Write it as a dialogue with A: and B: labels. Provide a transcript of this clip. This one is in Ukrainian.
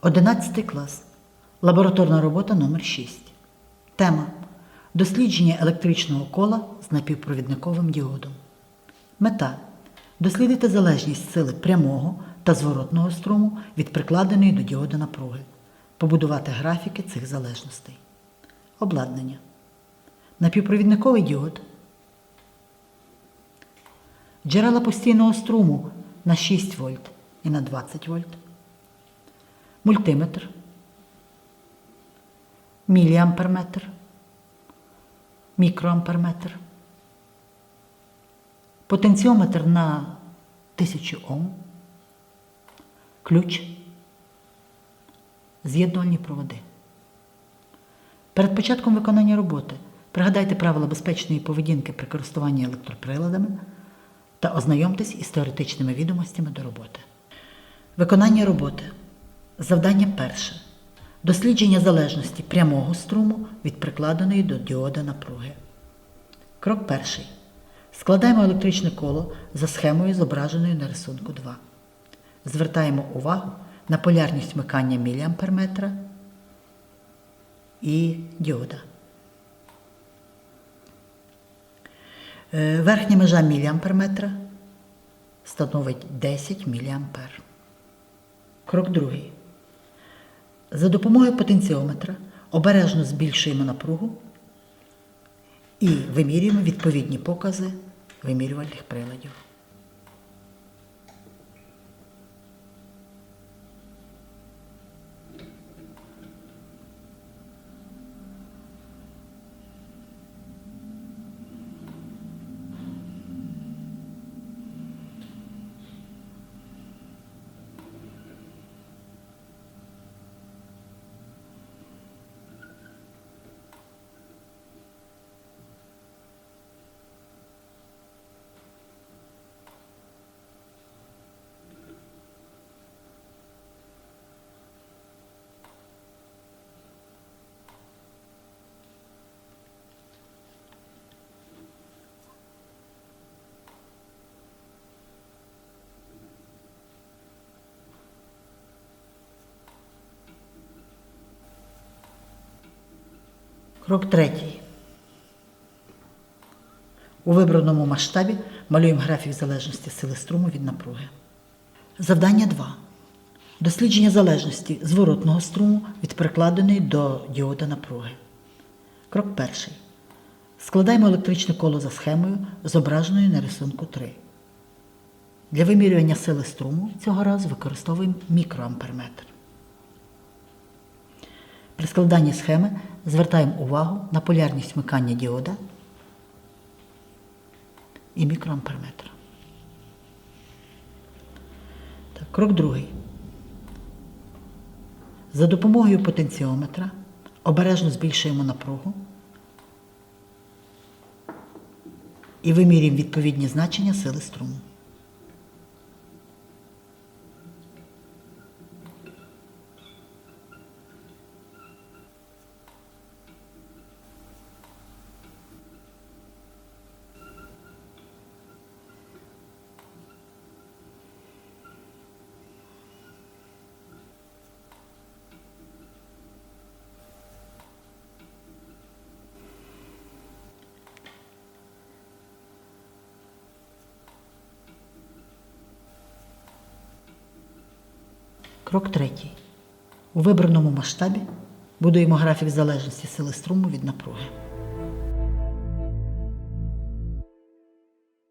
A: 11 клас. Лабораторна робота номер 6. Тема Дослідження електричного кола з напівпровідниковим діодом. Мета дослідити залежність сили прямого та зворотного струму від прикладеної до діода напруги. Побудувати графіки цих залежностей. Обладнання. Напівпровідниковий діод. Джерела постійного струму на 6 вольт і на 20 вольт. Мультиметр. Міліамперметр. Мікроамперметр. Потенціометр на 1000 Ом. Ключ. З'єднувальні проводи. Перед початком виконання роботи пригадайте правила безпечної поведінки при користуванні електроприладами та ознайомтесь із теоретичними відомостями до роботи. Виконання роботи. Завдання перше. Дослідження залежності прямого струму від прикладеної до діода напруги. Крок перший. Складаємо електричне коло за схемою, зображеною на рисунку 2. Звертаємо увагу на полярність вмикання міліамперметра і діода. Е, Верхня межа міліамперметра становить 10 міліампер. Крок другий. За допомогою потенціометра обережно збільшуємо напругу і вимірюємо відповідні покази вимірювальних приладів. Крок третій. У вибраному масштабі малюємо графік залежності сили струму від напруги. Завдання 2. Дослідження залежності зворотного струму від прикладеної до діода напруги. Крок перший. Складаємо електричне коло за схемою, зображеною на рисунку 3. Для вимірювання сили струму цього разу використовуємо мікроамперметр. При складанні схеми звертаємо увагу на полярність вмикання діода і мікроамперметра. Так, крок другий. За допомогою потенціометра обережно збільшуємо напругу і вимірюємо відповідні значення сили струму. Крок третій. У вибраному масштабі будуємо графік залежності сили струму від напруги.